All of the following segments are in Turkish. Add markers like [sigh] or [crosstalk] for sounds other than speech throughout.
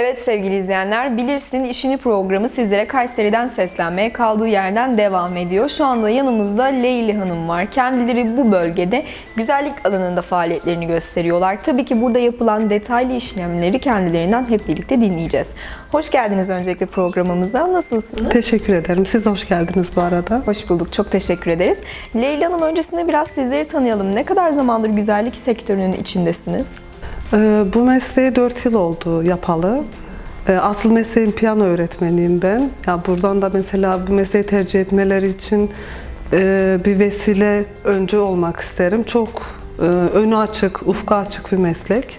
Evet sevgili izleyenler, Bilirsin işini programı sizlere Kayseri'den seslenmeye kaldığı yerden devam ediyor. Şu anda yanımızda Leyli Hanım var. Kendileri bu bölgede güzellik alanında faaliyetlerini gösteriyorlar. Tabii ki burada yapılan detaylı işlemleri kendilerinden hep birlikte dinleyeceğiz. Hoş geldiniz öncelikle programımıza. Nasılsınız? Teşekkür ederim. Siz hoş geldiniz bu arada. Hoş bulduk. Çok teşekkür ederiz. Leyla Hanım öncesinde biraz sizleri tanıyalım. Ne kadar zamandır güzellik sektörünün içindesiniz? Ee, bu mesleği 4 yıl oldu yapalı. Ee, asıl mesleğim piyano öğretmeniyim ben. Ya buradan da mesela bu mesleği tercih etmeleri için e, bir vesile önce olmak isterim. Çok e, önü açık, ufku açık bir meslek.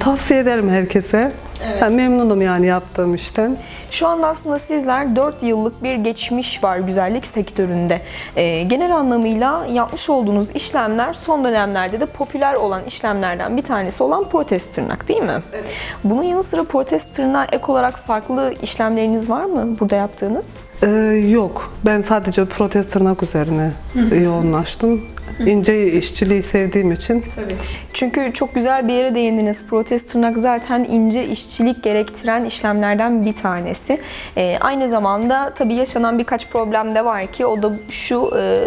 Tavsiye ederim herkese. Ben memnunum yani yaptığım işten. Şu anda aslında sizler 4 yıllık bir geçmiş var güzellik sektöründe. Ee, genel anlamıyla yapmış olduğunuz işlemler son dönemlerde de popüler olan işlemlerden bir tanesi olan protez tırnak değil mi? Bunun yanı sıra protez tırnağa ek olarak farklı işlemleriniz var mı burada yaptığınız? Ee, yok. Ben sadece protez tırnak üzerine yoğunlaştım. İnce işçiliği sevdiğim için Tabii. Çünkü çok güzel bir yere değindiniz. Protez tırnak zaten ince işçilik gerektiren işlemlerden bir tanesi. Ee, aynı zamanda tabii yaşanan birkaç problem de var ki o da şu e,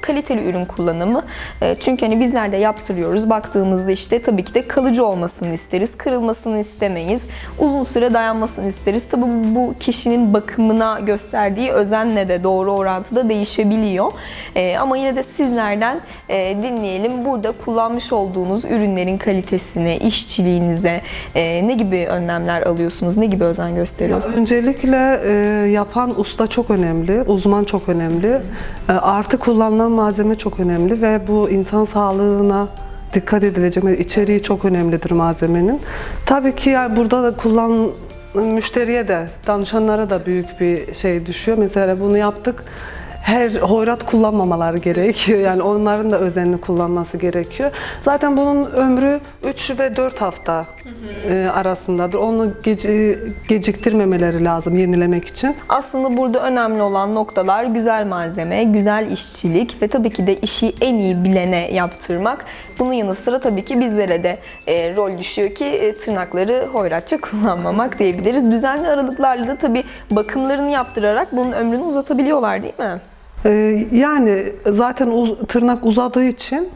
kaliteli ürün kullanımı. E, çünkü hani bizler de yaptırıyoruz. Baktığımızda işte tabii ki de kalıcı olmasını isteriz. Kırılmasını istemeyiz. Uzun süre dayanmasını isteriz. Tabii bu kişinin bakımına gösterdiği özenle de doğru orantıda değişebiliyor. E, ama yine de sizlerden e, dinleyelim. Burada kullanmış olduğunuz ürünlerin kalitesine, işçiliğinize e, ne gibi önlemler alıyorsunuz? Ne gibi özen gösteriyorsunuz? Öncelikle e, yapan usta çok önemli, uzman çok önemli. E, artı kullanılan malzeme çok önemli ve bu insan sağlığına dikkat edilecek. İçeriği çok önemlidir malzemenin. Tabii ki yani burada da kullan müşteriye de, danışanlara da büyük bir şey düşüyor. Mesela bunu yaptık. Her hoyrat kullanmamaları gerekiyor. Yani onların da özenli kullanması gerekiyor. Zaten bunun ömrü 3 ve 4 hafta e, arasındadır. Onu gece, geciktirmemeleri lazım yenilemek için. Aslında burada önemli olan noktalar güzel malzeme, güzel işçilik ve tabii ki de işi en iyi bilene yaptırmak. Bunun yanı sıra tabii ki bizlere de e, rol düşüyor ki e, tırnakları hoyratça [laughs] kullanmamak diyebiliriz. Düzenli aralıklarla da tabii bakımlarını yaptırarak bunun ömrünü uzatabiliyorlar değil mi? Ee, Yani zaten uz- tırnak uzadığı için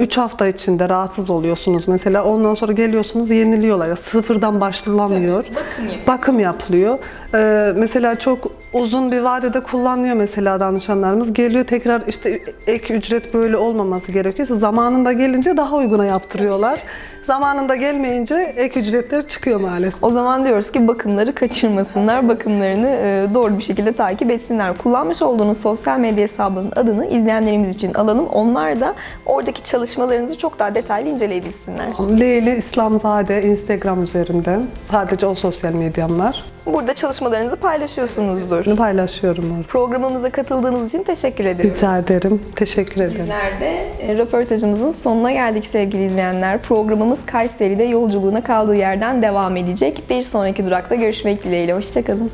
3 hafta içinde rahatsız oluyorsunuz mesela. Ondan sonra geliyorsunuz yeniliyorlar. Ya Sıfırdan başlanamıyor. bakım yapıyor. Bakım yapılıyor. Ee, Mesela çok uzun bir vadede kullanıyor mesela danışanlarımız. Geliyor tekrar işte ek ücret böyle olmaması gerekiyor. Zamanında gelince daha uyguna yaptırıyorlar. Zamanında gelmeyince ek ücretler çıkıyor maalesef. O zaman diyoruz ki bakımları kaçırmasınlar, bakımlarını e, doğru bir şekilde takip etsinler. Kullanmış olduğunuz sosyal medya hesabının adını izleyenlerimiz için alalım. Onlar da oradaki çalışmalarınızı çok daha detaylı inceleyebilsinler. Leyli İslamzade Instagram üzerinden. Sadece o sosyal medyam var. Burada çalışmalarınızı paylaşıyorsunuzdur. Bunu paylaşıyorum orada. Programımıza katıldığınız için teşekkür ederim. Rica ederim. Teşekkür ederim. Bizler de e, röportajımızın sonuna geldik sevgili izleyenler. Programımız Kayseri'de yolculuğuna kaldığı yerden devam edecek. Bir sonraki durakta görüşmek dileğiyle. Hoşçakalın.